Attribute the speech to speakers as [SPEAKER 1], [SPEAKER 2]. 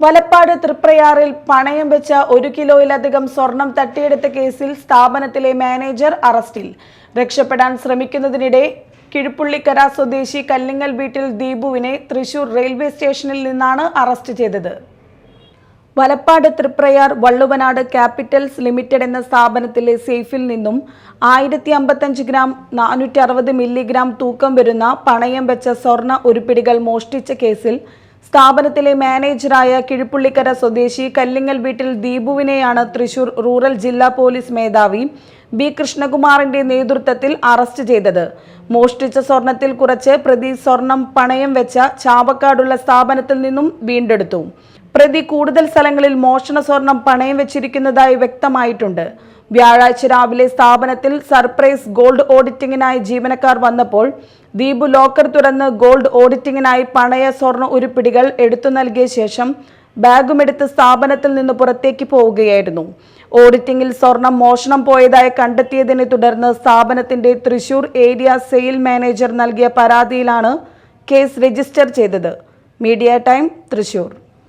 [SPEAKER 1] വലപ്പാട് തൃപ്രയാറിൽ പണയം വെച്ച ഒരു കിലോയിലധികം സ്വർണം തട്ടിയെടുത്ത കേസിൽ സ്ഥാപനത്തിലെ മാനേജർ അറസ്റ്റിൽ. രക്ഷപ്പെടാൻ ശ്രമിക്കുന്നതിനിടെ കിഴുപ്പുള്ളിക്കര സ്വദേശി കല്ലിങ്ങൽ വീട്ടിൽ ദീപുവിനെ തൃശൂർ റെയിൽവേ സ്റ്റേഷനിൽ നിന്നാണ് അറസ്റ്റ് ചെയ്തത്. വലപ്പാട് തൃപ്രയാർ വള്ളുവനാട് ക്യാപിറ്റൽസ് ലിമിറ്റഡ് എന്ന സ്ഥാപനത്തിലെ സേഫിൽ നിന്നും ആയിരത്തി അമ്പത്തഞ്ച് ഗ്രാം നാനൂറ്റി അറുപത് മില്ലിഗ്രാം തൂക്കം വരുന്ന പണയം വെച്ച സ്വർണ ഉരുപ്പിടികൾ മോഷ്ടിച്ച കേസിൽ സ്ഥാപനത്തിലെ മാനേജറായ കിഴുപ്പുള്ളിക്കര സ്വദേശി കല്ലിങ്ങൽ വീട്ടിൽ ദീപുവിനെയാണ് തൃശൂർ റൂറൽ ജില്ലാ പോലീസ് മേധാവി ബി കൃഷ്ണകുമാറിന്റെ നേതൃത്വത്തിൽ അറസ്റ്റ് ചെയ്തത്. മോഷ്ടിച്ച സ്വർണത്തിൽ കുറച്ച് പ്രതി സ്വർണം പണയം വെച്ച ചാവക്കാടുള്ള സ്ഥാപനത്തിൽ നിന്നും വീണ്ടെടുത്തു. പ്രതി കൂടുതൽ സ്ഥലങ്ങളിൽ മോഷണ സ്വർണം പണയം വെച്ചിരിക്കുന്നതായി വ്യക്തമായിട്ടുണ്ട്. വ്യാഴാഴ്ച രാവിലെ സ്ഥാപനത്തിൽ സർപ്രൈസ് ഗോൾഡ് ഓഡിറ്റിംഗിനായി ജീവനക്കാർ വന്നപ്പോൾ ദീപു ലോക്കർ തുറന്ന് ഗോൾഡ് ഓഡിറ്റിംഗിനായി പണയ സ്വർണ ഉരുപ്പിടികൾ എടുത്തു നൽകിയ ശേഷം ബാഗുമെടുത്ത് സ്ഥാപനത്തിൽ നിന്ന് പുറത്തേക്ക് പോവുകയായിരുന്നു. ഓഡിറ്റിംഗിൽ സ്വർണം മോഷണം പോയതായി കണ്ടെത്തിയതിനെ തുടർന്ന് സ്ഥാപനത്തിന്റെ തൃശൂർ ഏരിയ സെയിൽ മാനേജർ നൽകിയ പരാതിയിലാണ് കേസ് രജിസ്റ്റർ ചെയ്തത്. Media time Thrissur.